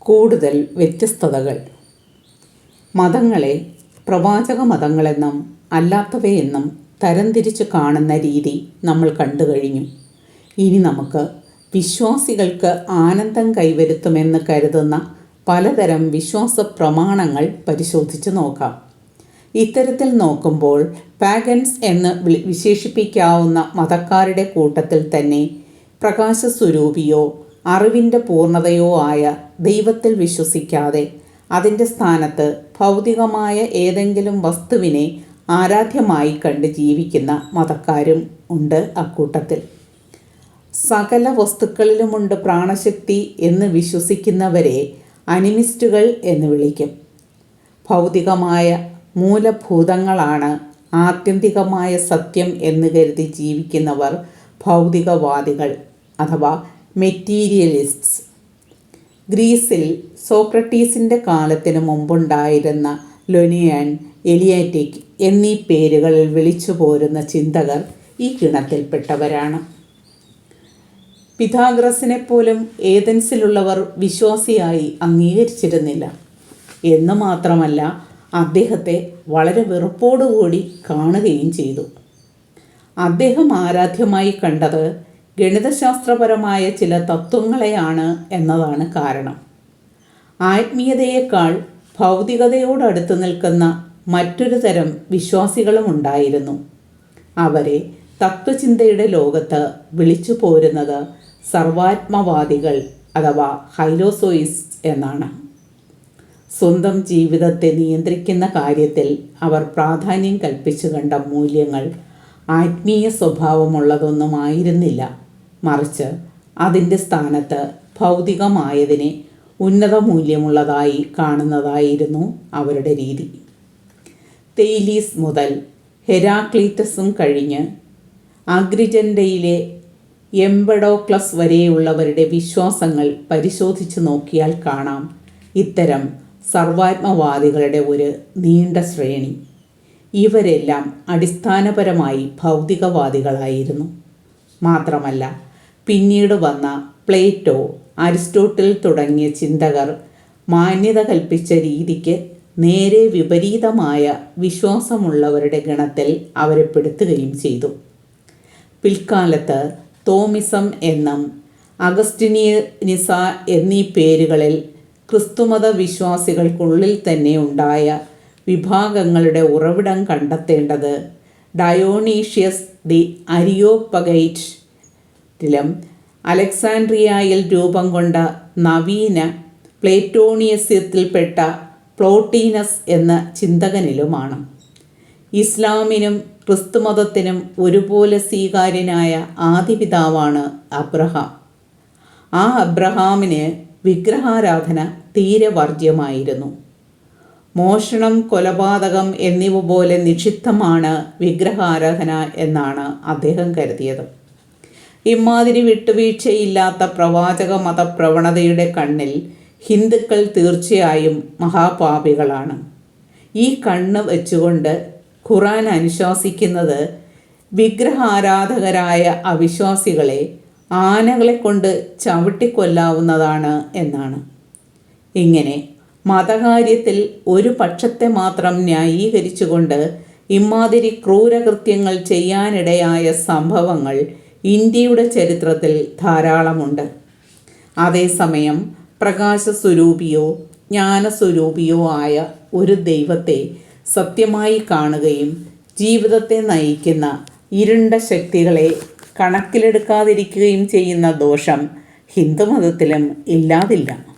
കൂടുതൽ വ്യത്യസ്തതകൾ. മതങ്ങളെ പ്രവാചക മതങ്ങളെന്നും അല്ലാത്തവയെന്നും തരംതിരിച്ച് കാണുന്ന രീതി നമ്മൾ കണ്ടു കഴിഞ്ഞു. ഇനി നമുക്ക് വിശ്വാസികൾക്ക് ആനന്ദം കൈവരുത്തുമെന്ന് കരുതുന്ന പലതരം വിശ്വാസ പ്രമാണങ്ങൾ പരിശോധിച്ച് നോക്കാം. ഇത്തരത്തിൽ നോക്കുമ്പോൾ പാഗൻസ് എന്ന് വിശേഷിപ്പിക്കാവുന്ന മതക്കാരുടെ കൂട്ടത്തിൽ തന്നെ പ്രകാശസ്വരൂപിയോ അറിവിന്റെ പൂർണതയോ ആയ ദൈവത്തിൽ വിശ്വസിക്കാതെ അതിന്റെ സ്ഥാനത്ത് ഭൗതികമായ ഏതെങ്കിലും വസ്തുവിനെ ആരാധ്യമായി കണ്ട് ജീവിക്കുന്ന മതക്കാരും ഉണ്ട് അക്കൂട്ടത്തിൽ. സകല വസ്തുക്കളിലുമുണ്ട് പ്രാണശക്തി എന്ന് വിശ്വസിക്കുന്നവരെ അനിമിസ്റ്റുകൾ എന്ന് വിളിക്കും. ഭൗതികമായ മൂലഭൂതങ്ങളാണ് ആത്യന്തികമായ സത്യം എന്ന് കരുതി ജീവിക്കുന്നവർ ഭൗതികവാദികൾ അഥവാ മെറ്റീരിയലിസ്റ്റ്സ് ഗ്രീസിൽ സോക്രട്ടീസിന്റെ കാലത്തിന് മുമ്പുണ്ടായിരുന്ന ലൊനിയൻ എലിയാറ്റിക് എന്നീ പേരുകളിൽ വിളിച്ചു പോരുന്ന ചിന്തകർ ഈ ഗണത്തിൽപ്പെട്ടവരാണ് പിതാഗ്രസിനെ പോലും ഏതൻസിലുള്ളവർ വിശ്വാസിയായി അംഗീകരിച്ചിരുന്നില്ല. എന്ന് മാത്രമല്ല അദ്ദേഹത്തെ വളരെ വെറുപ്പോടുകൂടി കാണുകയും ചെയ്തു. അദ്ദേഹം ആരാധ്യമായി കണ്ടത് ഗണിതശാസ്ത്രപരമായ ചില തത്വങ്ങളെയാണ് എന്നതാണ് കാരണം. ആത്മീയതയേക്കാൾ ഭൗതികതയോടടുത്ത് നിൽക്കുന്ന മറ്റൊരു തരം വിശ്വാസികളും ഉണ്ടായിരുന്നു. അവരെ തത്വചിന്തയുടെ ലോകത്ത് വിളിച്ചു പോരുന്നത് സർവാത്മവാദികൾ അഥവാ ഹൈലോസോയിസ് എന്നാണ്. സ്വന്തം ജീവിതത്തെ നിയന്ത്രിക്കുന്ന കാര്യത്തിൽ അവർ പ്രാധാന്യം കൽപ്പിച്ചു കണ്ട മൂല്യങ്ങൾ ആത്മീയ സ്വഭാവമുള്ളതൊന്നുമായിരുന്നില്ല. മറിച്ച് അതിന്റെ സ്ഥാനത്ത് ഭൗതികമായതിനെ ഉന്നത മൂല്യമുള്ളതായി കാണുന്നതായിരുന്നു അവരുടെ രീതി. തെയ്ലീസ് മുതൽ ഹെരാക്ലീറ്റസും കഴിഞ്ഞ് അഗ്രിജൻഡയിലെ എംബഡോക്ലസ് വരെയുള്ളവരുടെ വിശ്വാസങ്ങൾ പരിശോധിച്ചു നോക്കിയാൽ കാണാം ഇത്തരം സർവാത്മവാദികളുടെ ഒരു നീണ്ട ശ്രേണി. ഇവരെല്ലാം അടിസ്ഥാനപരമായി ഭൗതികവാദികളായിരുന്നു. മാത്രമല്ല പിന്നീട് വന്ന പ്ലേറ്റോ അരിസ്റ്റോട്ടിൽ തുടങ്ങിയ ചിന്തകർ മാന്യത കൽപ്പിച്ച രീതിക്ക് നേരെ വിപരീതമായ വിശ്വാസമുള്ളവരുടെ ഗണത്തിൽ അവരെ പെടുത്തുകയും ചെയ്തു. പിൽക്കാലത്ത് തോമിസം എന്നും അഗസ്റ്റിനിയനിസ എന്നീ പേരുകളിൽ ക്രിസ്തുമത വിശ്വാസികൾക്കുള്ളിൽ തന്നെ ഉണ്ടായ വിഭാഗങ്ങളുടെ ഉറവിടം കണ്ടെത്തേണ്ടത് ഡയോണീഷ്യസ് ദി അരിയോപ്പഗൈറ്റിലും അലക്സാൻഡ്രിയയിൽ രൂപം കൊണ്ട നവീന പ്ലേറ്റോണിയസ്യത്തിൽപ്പെട്ട പ്ലോട്ടീനസ് എന്ന ചിന്തകനിലുമാണ്. ഇസ്ലാമിനും ക്രിസ്തുമതത്തിനും ഒരുപോലെ സ്വീകാര്യനായ ആദിപിതാവാണ് അബ്രഹാം. ആ അബ്രഹാമിന് വിഗ്രഹാരാധന തീരെ വർജ്യമായിരുന്നു. മോഷണം കൊലപാതകം എന്നിവ പോലെ നിഷിദ്ധമാണ് വിഗ്രഹാരാധന എന്നാണ് അദ്ദേഹം കരുതിയത്. ഇമാതിരി വിട്ടുവീഴ്ചയില്ലാത്ത പ്രവാചക മതപ്രവണതയുടെ കണ്ണിൽ ഹിന്ദുക്കൾ തീർച്ചയായും മഹാപാപികളാണ്. ഈ കണ്ണ് വെച്ചുകൊണ്ട് ഖുറാൻ അനുശാസിക്കുന്നത് വിഗ്രഹാരാധകരായ അവിശ്വാസികളെ ആനകളെ കൊണ്ട് ചവിട്ടിക്കൊല്ലാവുന്നതാണ് എന്നാണ്. ഇങ്ങനെ മതകാര്യത്തിൽ ഒരു പക്ഷത്തെ മാത്രം ന്യായീകരിച്ചുകൊണ്ട് ഇമാതിരി ക്രൂരകൃത്യങ്ങൾ ചെയ്യാനിടയായ സംഭവങ്ങൾ ഇന്ത്യയുടെ ചരിത്രത്തിൽ ധാരാളമുണ്ട്. അതേസമയം പ്രകാശസ്വരൂപിയോ ജ്ഞാനസ്വരൂപിയോ ആയ ഒരു ദൈവത്തെ സത്യമായി കാണുകയും ജീവിതത്തെ നയിക്കുന്ന ഇരുണ്ട ശക്തികളെ കണക്കിലെടുക്കാതിരിക്കുകയും ചെയ്യുന്ന ദോഷം ഹിന്ദുമതത്തിലും ഇല്ലാതില്ല.